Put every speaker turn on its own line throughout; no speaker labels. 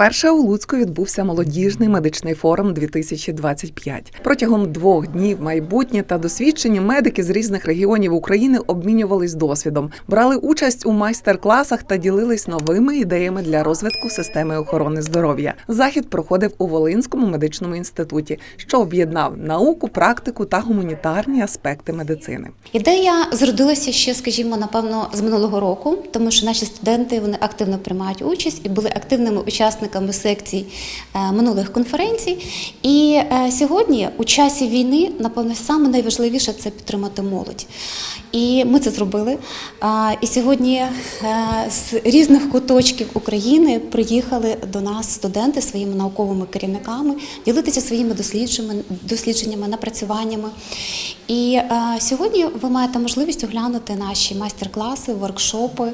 Вперше у Луцьку відбувся молодіжний медичний форум 2025. Протягом двох днів майбутні та досвідчені медики з різних регіонів України обмінювались досвідом, брали участь у майстер-класах та ділились новими ідеями для розвитку системи охорони здоров'я. Захід проходив у Волинському медичному інституті, що об'єднав науку, практику та гуманітарні аспекти медицини.
Ідея зродилася ще, скажімо, напевно, з минулого року, тому що наші студенти вони активно приймають участь і були активними учасниками секцій е, минулих конференцій. І е, сьогодні, у часі війни, напевно, саме найважливіше це підтримати молодь. І ми це зробили. І сьогодні е, з різних куточків України приїхали до нас студенти своїми науковими керівниками ділитися своїми дослідженнями, дослідженнями, напрацюваннями. І сьогодні ви маєте можливість оглянути наші майстер-класи, воркшопи,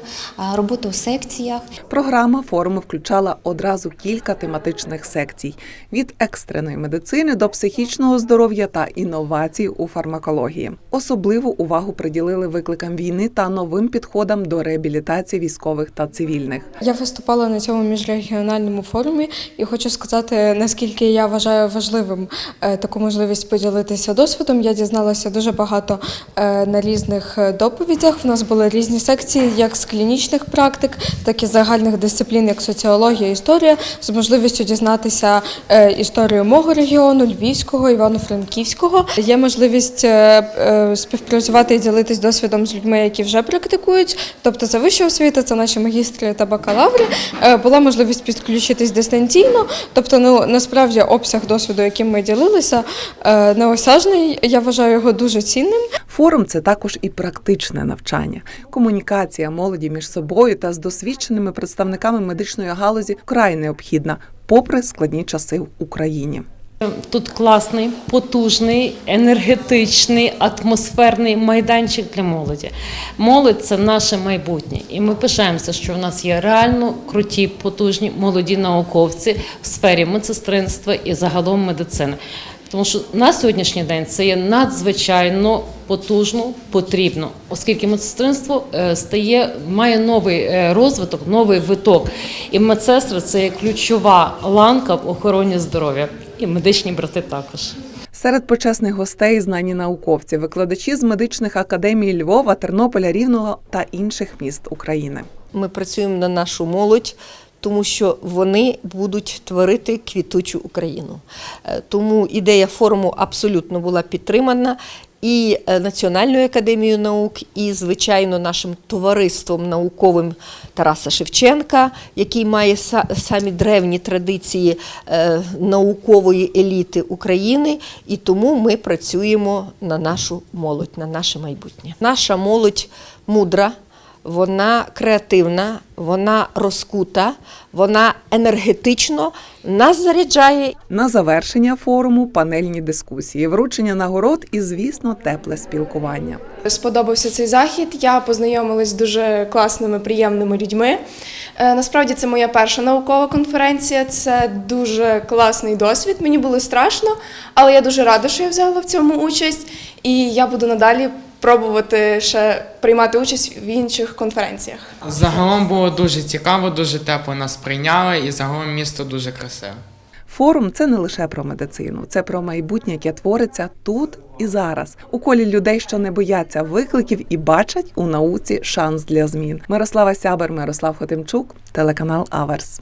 роботу у секціях.
Програма форуму включала одразу кілька тематичних секцій: від екстреної медицини до психічного здоров'я та інновацій у фармакології. Особливу увагу приділили викликам війни та новим підходам до реабілітації військових та цивільних.
Я виступала на цьому міжрегіональному форумі і хочу сказати, наскільки я вважаю важливим е, таку можливість поділитися досвідом. Я дізналася дуже багато е, на різних е, доповідях. В нас були різні секції, як з клінічних практик, так і загальних дисциплін, як соціологія, історія, з можливістю дізнатися е, історію мого регіону, Львівського, Івано-Франківського. Є можливість е, е, співпрацювати і ділитись досвідом з людьми, які вже практикують. Тобто, за вища освіта, це наші магістри та бакалаври. Була можливість підключитись дистанційно. Тобто, ну насправді обсяг досвіду, яким ми ділилися, неосяжний. Я вважаю його дуже цінним.
Форум це також і практичне навчання, комунікація молоді між собою та з досвідченими представниками медичної галузі вкрай необхідна, попри складні часи в Україні.
Тут класний, потужний, енергетичний, атмосферний майданчик для молоді. Молодь це наше майбутнє, і ми пишаємося, що в нас є реально круті, потужні молоді науковці в сфері медсестринства і загалом медицини. Тому що на сьогоднішній день це є надзвичайно потужно потрібно, оскільки медсестринство е, стає має новий е, розвиток, новий виток. І медсестри це є ключова ланка в охороні здоров'я, і медичні брати також.
Серед почесних гостей знані науковці, викладачі з медичних академій Львова, Тернополя, Рівного та інших міст України.
Ми працюємо на нашу молодь, тому що вони будуть творити квітучу Україну. Е, Тому ідея форуму абсолютно була підтримана. І е, Національною академією наук, і, звичайно, нашим товариством науковим Тараса Шевченка, який має самі древні традиції е, наукової еліти України. І тому ми працюємо на нашу молодь, на наше майбутнє. Наша молодь мудра, вона креативна, вона розкута, вона енергетично нас заряджає
На завершення форуму панельні дискусії, вручення нагород і, звісно, тепле спілкування.
Сподобався цей захід. Я познайомилась з дуже класними, приємними людьми. Е, Насправді це моя перша наукова конференція. Це дуже класний досвід. Мені було страшно, але я дуже рада, що я взяла в цьому участь, і я буду надалі пробувати ще приймати участь в інших конференціях.
Загалом було дуже цікаво, дуже тепло нас прийняли, і загалом місто дуже красиве.
Форум це не лише про медицину, це про майбутнє, яке твориться тут і зараз, у колі людей, що не бояться викликів і бачать у науці шанс для змін. Мирослава Сябер, Мирослав Хотимчук, телеканал Аверс.